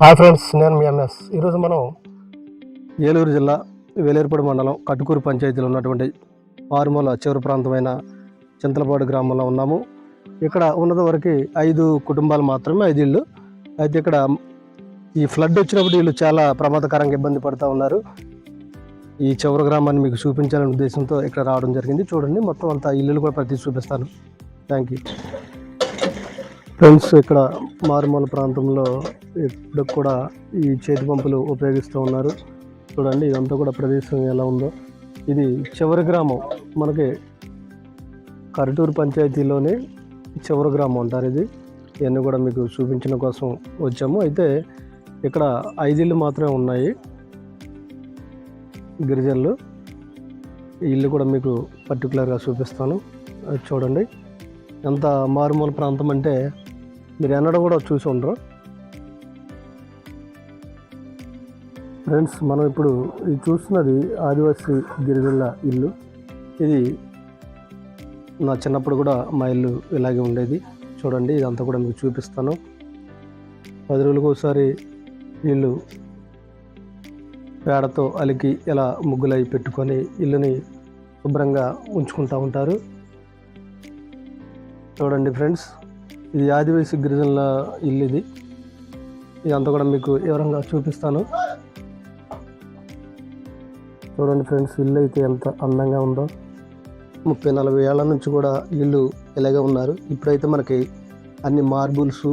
Hi friends నేను మీ MS ఈరోజు మనం ఏలూరు జిల్లా వేలేరుపూడి మండలం కటుకూరు పంచాయతీలో ఉన్నటువంటి మారుమూల చివరి ప్రాంతమైన చింతలపాడు గ్రామంలో ఉన్నాము. ఇక్కడ ఉన్నది వరకు ఐదు కుటుంబాలు మాత్రమే ఐదు ఇళ్ళు. అయితే ఇక్కడ ఈ ఫ్లడ్ వచ్చినప్పుడు వీళ్ళు చాలా ప్రమాదకరంగా ఇబ్బంది పడుతూ ఉన్నారు. ఈ చివరి గ్రామాన్ని మీకు చూపించాలనే ఉద్దేశంతో ఇక్కడ రావడం జరిగింది. చూడండి మొత్తం అంతా ఇల్లులు కూడా ప్రతి చూపిస్తాను థ్యాంక్ యూ ఫ్రెండ్స్ ఇక్కడ మారుమూల ప్రాంతంలో ఇప్పుడు కూడా ఈ చేతి పంపులు ఉపయోగిస్తూ ఉన్నారు. చూడండి ఇదంతా కూడా ప్రదేశం ఎలా ఉందో. ఇది చివరి గ్రామం. మనకి కరటూరు పంచాయతీలోనే చివరి గ్రామం అంటారు ఇది. ఇవన్నీ కూడా మీకు చూపించడం కోసం వచ్చాము. అయితే ఇక్కడ ఐదిళ్ళు మాత్రమే ఉన్నాయి గిరిజనులు. ఇల్లు కూడా మీకు పర్టికులర్గా చూపిస్తాను. అది చూడండి. ఎంత మారుమూల ప్రాంతం అంటే మీరు ఎన్నడూ కూడా చూసి ఉండరు. ఫ్రెండ్స్ మనం ఇప్పుడు ఇది చూస్తున్నది ఆదివాసీ గిరిజనుల ఇల్లు. ఇది నా చిన్నప్పుడు కూడా మా ఇల్లు ఇలాగే ఉండేది. చూడండి ఇదంతా కూడా మీకు చూపిస్తాను. పది రోజులకు ఒకసారి వీళ్ళు పేడతో అలికి ఇలా ముగ్గులై పెట్టుకొని ఇల్లుని శుభ్రంగా ఉంచుకుంటూ ఉంటారు. చూడండి ఫ్రెండ్స్. ఇది ఆదివాసీ గిరిజనుల ఇల్లు ఇది. ఇదంతా కూడా మీకు వివరంగా చూపిస్తాను. చూడండి ఫ్రెండ్స్ ఇల్లు అయితే ఎంత అందంగా ఉందో. ముప్పై నలభై ఏళ్ళ నుంచి కూడా ఇల్లు ఇలాగే ఉన్నారు. ఇప్పుడైతే మనకి అన్ని మార్బుల్స్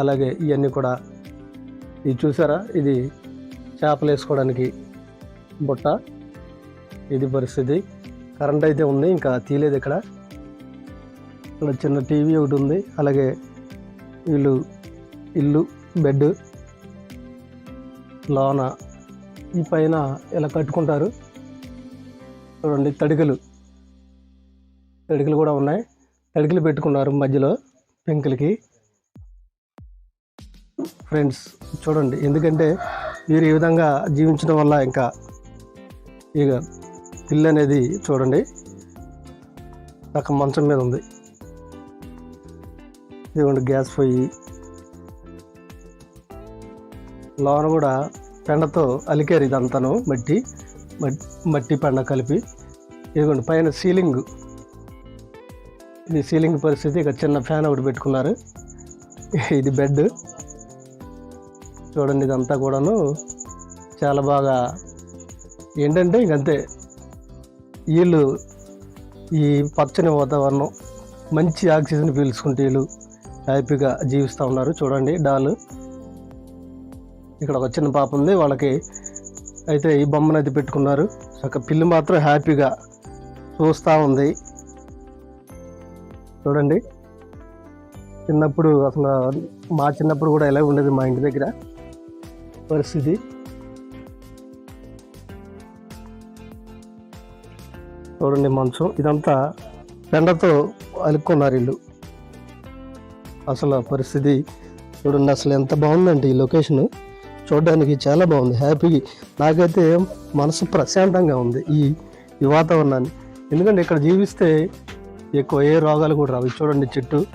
అలాగే ఇవన్నీ కూడా ఇది చూసారా? ఇది చేపలు వేసుకోవడానికి బుట్ట. ఇది పరిస్థితి. కరెంట్ అయితే ఉంది ఇంకా తీయలేదు ఇక్కడ. అక్కడ చిన్న టీవీ ఒకటి ఉంది. అలాగే వీళ్ళు ఇల్లు బెడ్ లోన ఈ పైన ఇలా కట్టుకుంటారు. చూడండి తడికలు. తడికలు కూడా ఉన్నాయి. తడికలు పెట్టుకున్నారు మధ్యలో పెంకులకి. ఫ్రెండ్స్ చూడండి ఎందుకంటే వీరు ఈ విధంగా జీవించడం వల్ల ఇంకా ఇక ఇల్లు అనేది చూడండి ఒక మంచం మీద ఉంది. ఇదిగోండి గ్యాస్ పొయ్యి. లోన కూడా పెండతో అలికారు ఇదంతాను మట్టి మట్టి పెండ కలిపి. ఇదిగోండి పైన సీలింగ్. ఇది సీలింగ్ పరిస్థితి ఇక చిన్న ఫ్యాన్ ఒకటి పెట్టుకున్నారు. ఇది బెడ్. చూడండి ఇదంతా కూడాను. చాలా బాగా ఏంటంటే ఇంకంతే వీళ్ళు ఈ పచ్చని వాతావరణం మంచి ఆక్సిజన్ పీల్చుకుంటే వీళ్ళు హ్యాపీగా జీవిస్తూ ఉన్నారు. చూడండి డాలు. ఇక్కడ ఒక చిన్న పాప ఉంది వాళ్ళకి అయితే ఈ బొమ్మను అయితే పెట్టుకున్నారు. ఒక పిల్లి మాత్రం హ్యాపీగా చూస్తూ ఉంది. చూడండి. చిన్నప్పుడు అసలు మా చిన్నప్పుడు కూడా ఎలా ఉండేది మా ఇంటి దగ్గర? పరిస్థితి. చూడండి మంచం. ఇదంతా పెండతో అలుక్కున్నారు ఇల్లు అసలు ఆ పరిస్థితి చూడండి అసలు ఎంత బాగుందంటే ఈ లొకేషన్. చూడడానికి చాలా బాగుంది హ్యాపీ నాకైతే మనసు ప్రశాంతంగా ఉంది ఈ ఈ వాతావరణాన్ని. ఎందుకంటే ఇక్కడ జీవిస్తే ఎక్కువ ఏ రోగాలు కూడా రావు. చూడండి చెట్టు.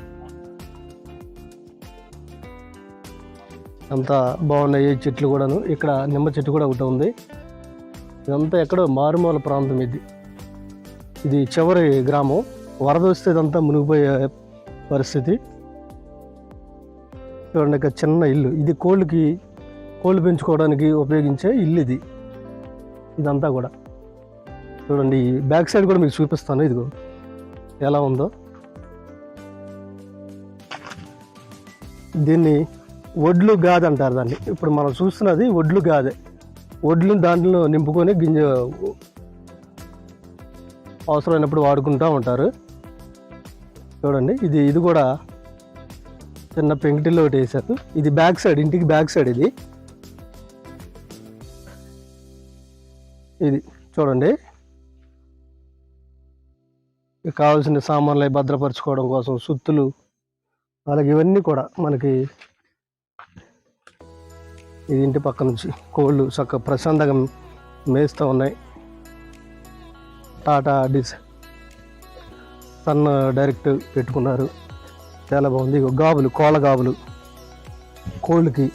అంత బాగున్నాయి చెట్లు కూడాను. ఇక్కడ నిమ్మ చెట్టు కూడా ఒకటి ఉంది. ఇదంతా ఎక్కడో మారుమూల ప్రాంతం ఇది. ఇది చివరి గ్రామం. వరద వస్తే ఇదంతా మునిగిపోయే పరిస్థితి. చూడండి ఒక చిన్న ఇల్లు ఇది కోళ్ళకి కోళ్ళు పెంచుకోవడానికి ఉపయోగించే ఇల్లు ఇది. ఇదంతా కూడా. చూడండి ఈ బ్యాక్ సైడ్ కూడా మీకు చూపిస్తాను ఇదిగో. ఎలా ఉందో. దీన్ని ఒడ్లు గాది అంటారు దాన్ని. ఇప్పుడు మనం చూస్తున్నది ఒడ్లు గాదే ఒడ్లు దాంట్లో నింపుకొని గింజ అవసరమైనప్పుడు వాడుకుంటూ ఉంటారు. చూడండి ఇది ఇది కూడా చిన్న పెంకిటిలో ఒకటి వేశారు. ఇది బ్యాక్ సైడ్ ఇంటికి బ్యాక్ సైడ్ ఇది. ఇది చూడండి. కావాల్సిన సామాన్లు అవి భద్రపరచుకోవడం కోసం సుత్తులు అలాగే ఇవన్నీ కూడా మనకి ఇది ఇంటి పక్క నుంచి కోళ్ళు చక్కగా ప్రశాంతంగా మేస్తూ ఉన్నాయి. టాటా డిస్ సన్ డైరెక్ట్ పెట్టుకున్నారు. చాలా బాగుంది. గాబులు కోళ్ళ గాబులు. కోళ్ళకి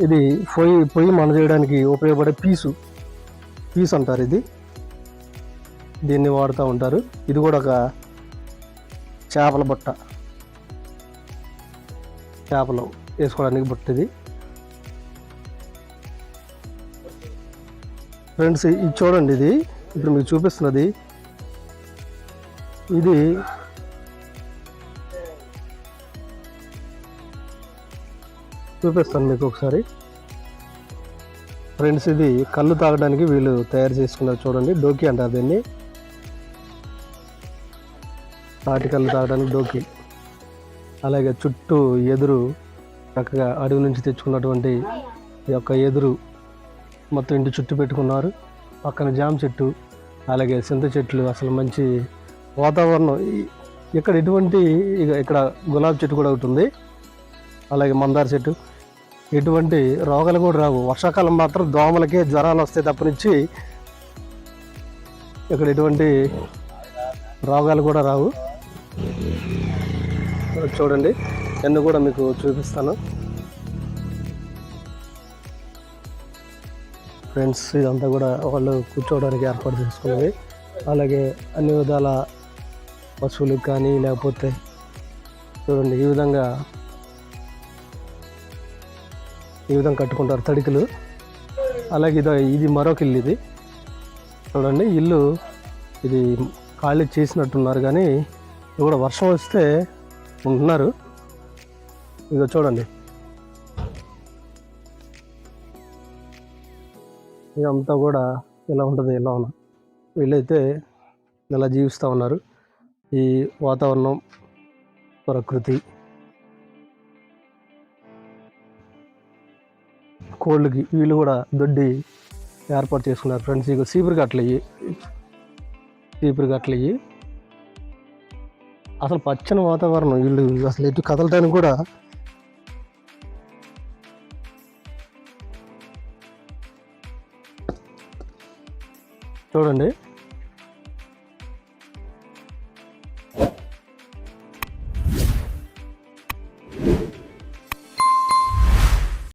ఇది పొయ్యి పొయ్యి మన చేయడానికి ఉపయోగపడే పీసు. పీస్ అంటారు ఇది. దీన్ని వాడుతూ ఉంటారు. ఇది కూడా ఒక చేపల బుట్ట. చేపలు వేసుకోవడానికి బుట్ట ఇది. ఫ్రెండ్స్ ఇది చూడండి ఇది. ఇప్పుడు మీకు చూపిస్తున్నది. ఇది చూపిస్తాను మీకు ఒకసారి. ఫ్రెండ్స్ ఇది కళ్ళు తాగడానికి వీళ్ళు తయారు చేసుకున్నారు చూడండి డోకి అంటారు దీన్ని. తాటి కళ్ళు తాగడానికి డోకి. అలాగే చుట్టూ ఎదురు చక్కగా అడవి నుంచి తెచ్చుకున్నటువంటి ఈ యొక్క ఎదురు మొత్తం ఇంటి చుట్టూ పెట్టుకున్నారు. పక్కన జామ చెట్టు అలాగే సింత చెట్లు అసలు మంచి వాతావరణం. ఇక్కడ ఎటువంటి ఇక ఇక్కడ గులాబీ చెట్టు కూడా ఒకటి ఉంది. అలాగే మందార చెట్టు. ఎటువంటి రోగాలు కూడా రావు. వర్షాకాలం మాత్రం దోమలకే జ్వరాలు వస్తాయి తప్పనిచ్చి ఇక్కడ ఎటువంటి రోగాలు కూడా రావు. చూడండి ఎన్ని కూడా మీకు చూపిస్తాను. ఫ్రెండ్స్ ఇదంతా కూడా వాళ్ళు కూర్చోవడానికి ఏర్పాటు చేసుకున్నవి. అలాగే అన్ని విధాల పశువులకు కానీ లేకపోతే చూడండి ఈ విధంగా ఈ విధంగా కట్టుకుంటారు తడికలు. అలాగే ఇది ఇది మరొక ఇల్లు ఇది. చూడండి ఇల్లు ఇది ఖాళీ చేసినట్టున్నారు కానీ ఇది కూడా వర్షం వస్తే ఉంటున్నారు. ఇదో చూడండి. ఇదంతా కూడా ఇలా ఉంటుంది ఇలా ఉన్న. వీళ్ళైతే ఇలా జీవిస్తూ ఉన్నారు. ఈ వాతావరణం ప్రకృతి. కోళ్ళకి వీళ్ళు కూడా దొడ్డి ఏర్పాటు చేసుకున్నారు ఫ్రెండ్స్. ఇక సీపురు కట్టలయ్యి సీపురు కట్టలయ్యి అసలు పచ్చని వాతావరణం వీళ్ళు అసలు ఎటు కదలటానికి కూడా. చూడండి.